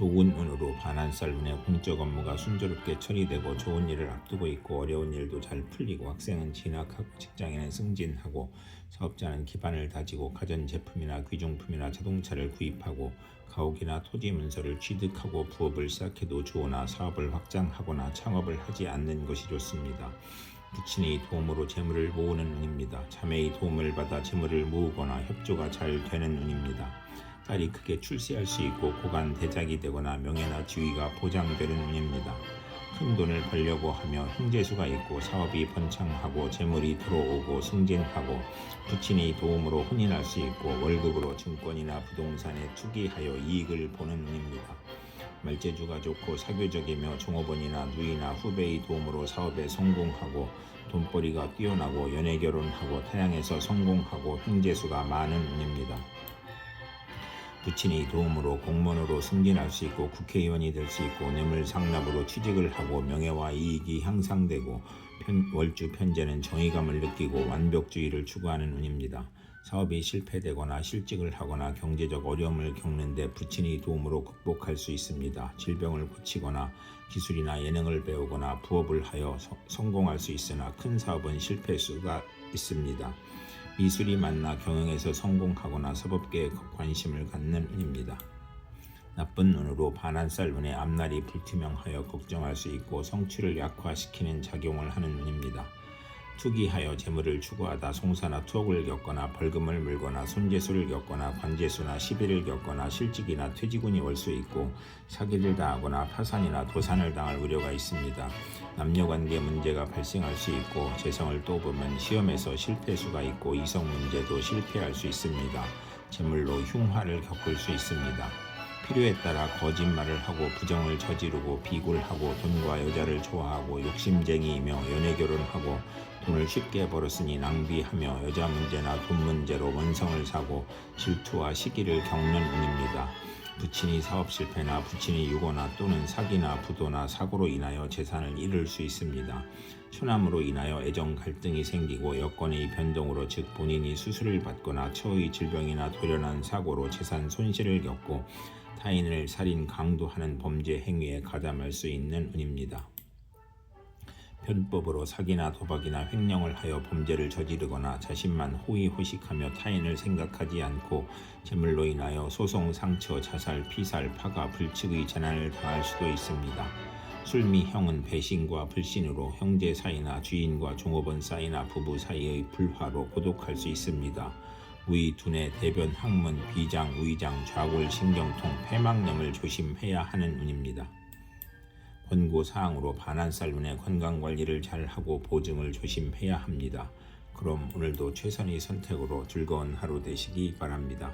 좋은 운으로 반환살 운에 공적 업무가 순조롭게 처리되고 좋은 일을 앞두고 있고 어려운 일도 잘 풀리고 학생은 진학하고 직장인은 승진하고 사업자는 기반을 다지고 가전 제품이나 귀중품이나 자동차를 구입하고 가옥이나 토지 문서를 취득하고 부업을 시작해도 좋으나 사업을 확장하거나 창업을 하지 않는 것이 좋습니다. 부친의 도움으로 재물을 모으는 운입니다. 자매의 도움을 받아 재물을 모으거나 협조가 잘 되는 운입니다. 딸이 크게 출세할 수 있고 고관 대작이 되거나 명예나 지위가 보장되는 운입니다. 큰 돈을 벌려고 하며 형제수가 있고 사업이 번창하고 재물이 들어오고 승진하고 부친의 도움으로 혼인할 수 있고 월급으로 증권이나 부동산에 투기하여 이익을 보는 운입니다. 말재주가 좋고 사교적이며 종업원이나 누이나 후배의 도움으로 사업에 성공하고 돈벌이가 뛰어나고 연애 결혼하고 타양에서 성공하고 형제수가 많은 운입니다. 부친의 도움으로 공무원으로 승진할 수 있고 국회의원이 될 수 있고 뇌물 상납으로 취직을 하고 명예와 이익이 향상되고 편- 월주 편제는 정의감을 느끼고 완벽주의를 추구하는 운입니다. 사업이 실패되거나 실직을 하거나 경제적 어려움을 겪는데 부친의 도움으로 극복할 수 있습니다. 질병을 고치거나 기술이나 예능을 배우거나 부업을 하여 서- 성공할 수 있으나 큰 사업은 실패 수가 있습니다. 미술이 만나 경영에서 성공하거나 사법계에 관심을 갖는 운입니다. 나쁜 눈으로 반한살 운의 앞날이 불투명하여 걱정할 수 있고 성취를 약화시키는 작용을 하는 운입니다. 투기하여 재물을 추구하다 송사나 투옥을 겪거나 벌금을 물거나 손재수를 겪거나 관재수나 시비를 겪거나 실직이나 퇴직운이 올 수 있고 사기를 당하거나 파산이나 도산을 당할 우려가 있습니다. 남녀관계 문제가 발생할 수 있고 재성을 또 보면 시험에서 실패수가 있고 이성 문제도 실패할 수 있습니다. 재물로 흉화를 겪을 수 있습니다. 필요에 따라 거짓말을 하고 부정을 저지르고 비굴하고 돈과 여자를 좋아하고 욕심쟁이이며 연애 결혼하고 돈을 쉽게 벌었으니 낭비하며 여자 문제나 돈 문제로 원성을 사고 질투와 시기를 겪는 운입니다. 부친이 사업 실패나 부친이 유고나 또는 사기나 부도나 사고로 인하여 재산을 잃을 수 있습니다. 초남으로 인하여 애정 갈등이 생기고 여건의 변동으로 즉 본인이 수술을 받거나 처의 질병이나 돌연한 사고로 재산 손실을 겪고 타인을 살인 강도하는 범죄 행위에 가담할 수 있는 운입니다. 편법으로 사기나 도박이나 횡령을 하여 범죄를 저지르거나 자신만 호의호식하며 타인을 생각하지 않고 재물로 인하여 소송, 상처, 자살, 피살, 파가, 불측의 재난을 당할 수도 있습니다. 술미 형은 배신과 불신으로 형제 사이나 주인과 종업원 사이나 부부 사이의 불화로 고독할 수 있습니다. 위, 두뇌, 대변, 항문, 비장, 위장, 좌골, 신경통, 폐막염을 조심해야 하는 운입니다. 권고 사항으로 반한살 운의 건강 관리를 잘 하고 보증을 조심해야 합니다. 그럼 오늘도 최선의 선택으로 즐거운 하루 되시기 바랍니다.